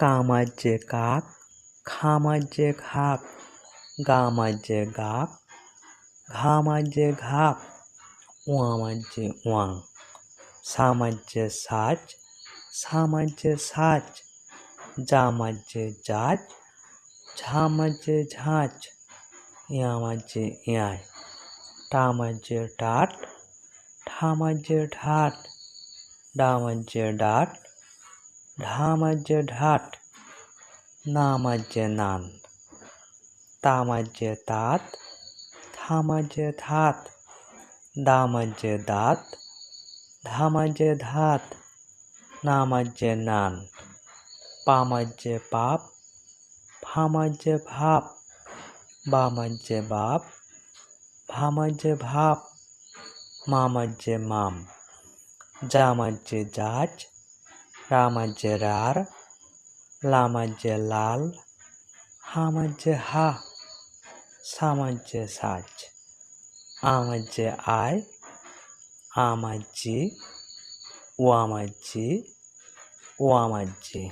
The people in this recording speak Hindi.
কামাজ্যে কাক খামাজ্যে খাক গামাজ্যে গাক ঘামাজ্যে ঘাক ওয়ামাজ্যে ওয়াং সামাজ্যে সাজ সামাজ্যে সাজ জামাজ্যে জাজ ঝামাজ্যে ঝাঁচ ইয়ামাজ্যে ইয়ায় টামাজ্যে টাট ঠামাজ্যে ঢাট ডামাজ্যে ডাট ढामज्य ढाट नामज्य नान तामज्य तात थामज्य धात दामज्य दात धामज्य धात नामज्य नान पामज्य पाप फामज्य भाप बामज्य बाप भामज्य भाप मामज्य माम जामज्य जाच রামাজ্যে রার লামাজ্যে লাল হামাজ্যে হা সামাজ্যে সাজ আমাজ্যে আয় আমাজ্যি ওয়ামাজ্যি ওয়ামাজ্যি